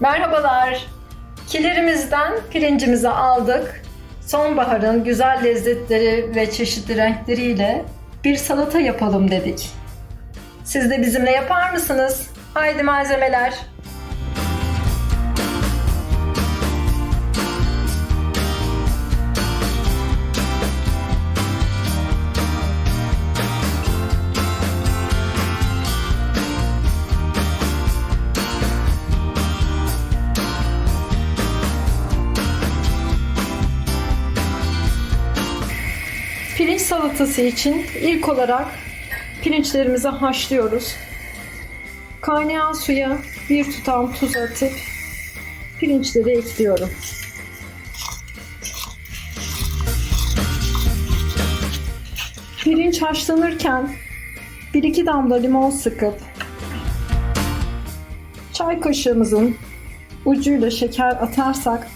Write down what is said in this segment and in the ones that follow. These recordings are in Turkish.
Merhabalar. Kilerimizden pirincimizi aldık. Sonbaharın güzel lezzetleri ve çeşitli renkleriyle bir salata yapalım dedik. Siz de bizimle yapar mısınız? Haydi malzemeler. Salatası için ilk olarak pirinçlerimizi haşlıyoruz. Kaynayan suya bir tutam tuz atıp pirinçleri ekliyorum. Pirinç haşlanırken 1-2 damla limon sıkıp çay kaşığımızın ucuyla şeker atarsak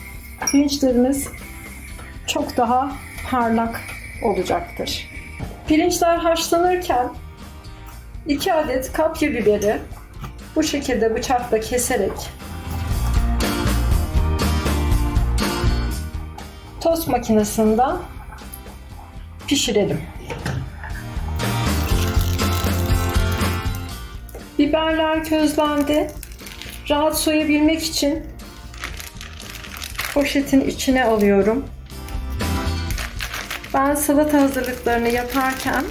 pirinçlerimiz çok daha parlak olacaktır. Pirinçler haşlanırken 2 adet kapya biberi bu şekilde bıçakla keserek tost makinesinde pişirelim. Biberler közlendi. Rahat soyabilmek için poşetin içine alıyorum. Ben salata hazırlıklarını yaparken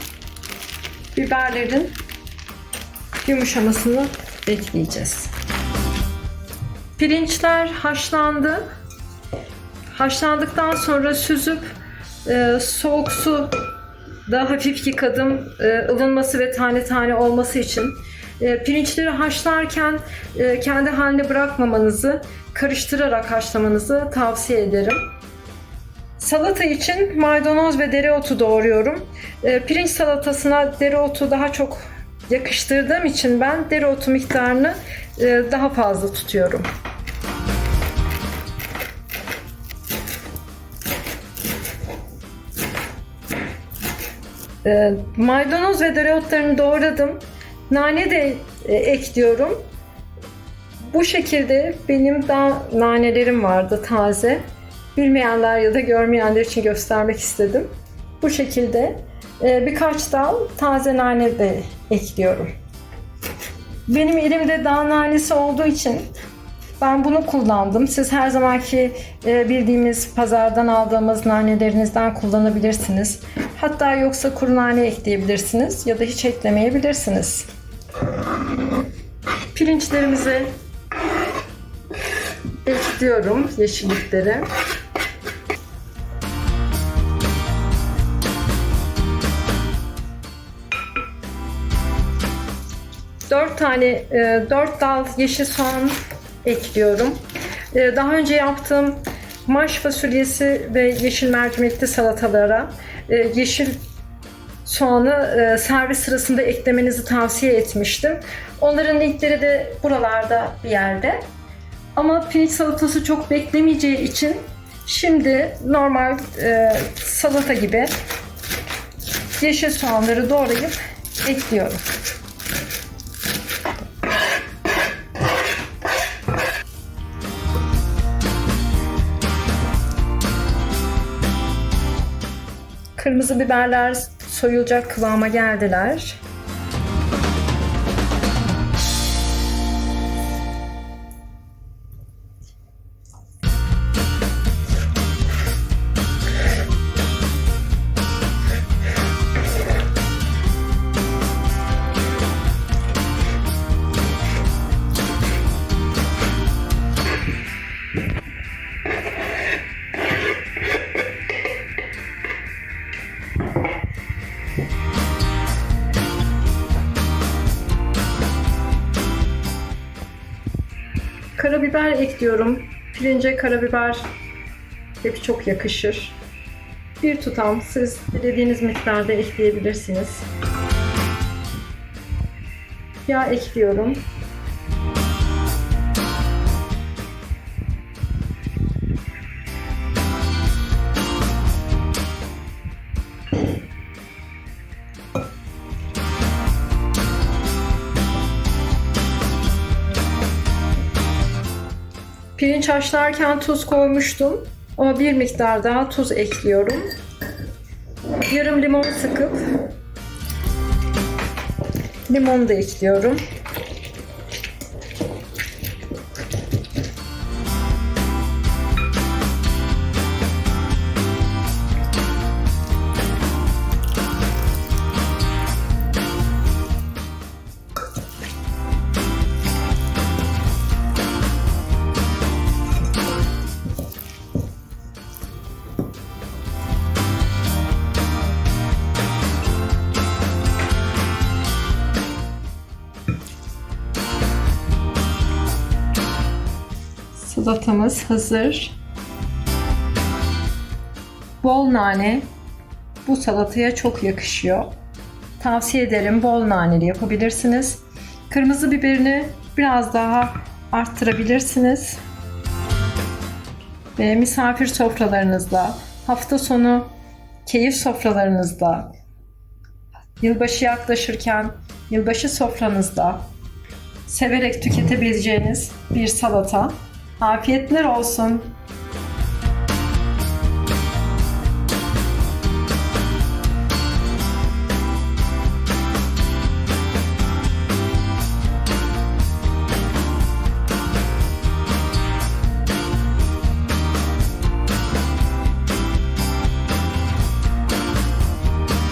biberlerin yumuşamasını bekleyeceğiz. Pirinçler haşlandı. Haşlandıktan sonra süzüp e, soğuk su da hafif yıkadım e, ılınması ve tane tane olması için. E, pirinçleri haşlarken e, kendi haline bırakmamanızı, karıştırarak haşlamanızı tavsiye ederim. Salata için maydanoz ve dereotu doğruyorum. E, pirinç salatasına dereotu daha çok yakıştırdığım için ben dereotu miktarını e, daha fazla tutuyorum. E, maydanoz ve dereotlarını doğradım. Nane de e, ekliyorum. Bu şekilde benim daha nanelerim vardı taze. Bilmeyenler ya da görmeyenler için göstermek istedim. Bu şekilde e, birkaç dal taze nane de ekliyorum. Benim elimde dağ nanesi olduğu için ben bunu kullandım. Siz her zamanki e, bildiğimiz pazardan aldığımız nanelerinizden kullanabilirsiniz. Hatta yoksa kuru nane ekleyebilirsiniz ya da hiç eklemeyebilirsiniz. Pirinçlerimizi ekliyorum yeşillikleri. Tane, e, dört dal yeşil soğan ekliyorum. E, Daha önce yaptığım maş fasulyesi ve yeşil mercimekli salatalara e, yeşil soğanı e, servis sırasında eklemenizi tavsiye etmiştim. Onların linkleri de buralarda bir yerde. Ama pirinç salatası çok beklemeyeceği için şimdi normal e, salata gibi yeşil soğanları doğrayıp ekliyorum. Kırmızı biberler soyulacak kıvama geldiler. Karabiber ekliyorum. Pirince karabiber hep çok yakışır. Bir tutam siz dilediğiniz miktarda ekleyebilirsiniz. Yağ ekliyorum. Pirinç haşlarken tuz koymuştum. Ama bir miktar daha tuz ekliyorum. Yarım limon sıkıp limonu da ekliyorum. Salatamız hazır. Bol nane bu salataya çok yakışıyor. Tavsiye ederim bol naneli yapabilirsiniz. Kırmızı biberini biraz daha arttırabilirsiniz. Ve misafir sofralarınızda, hafta sonu keyif sofralarınızda, yılbaşı yaklaşırken yılbaşı sofranızda severek tüketebileceğiniz bir salata. Afiyetler olsun.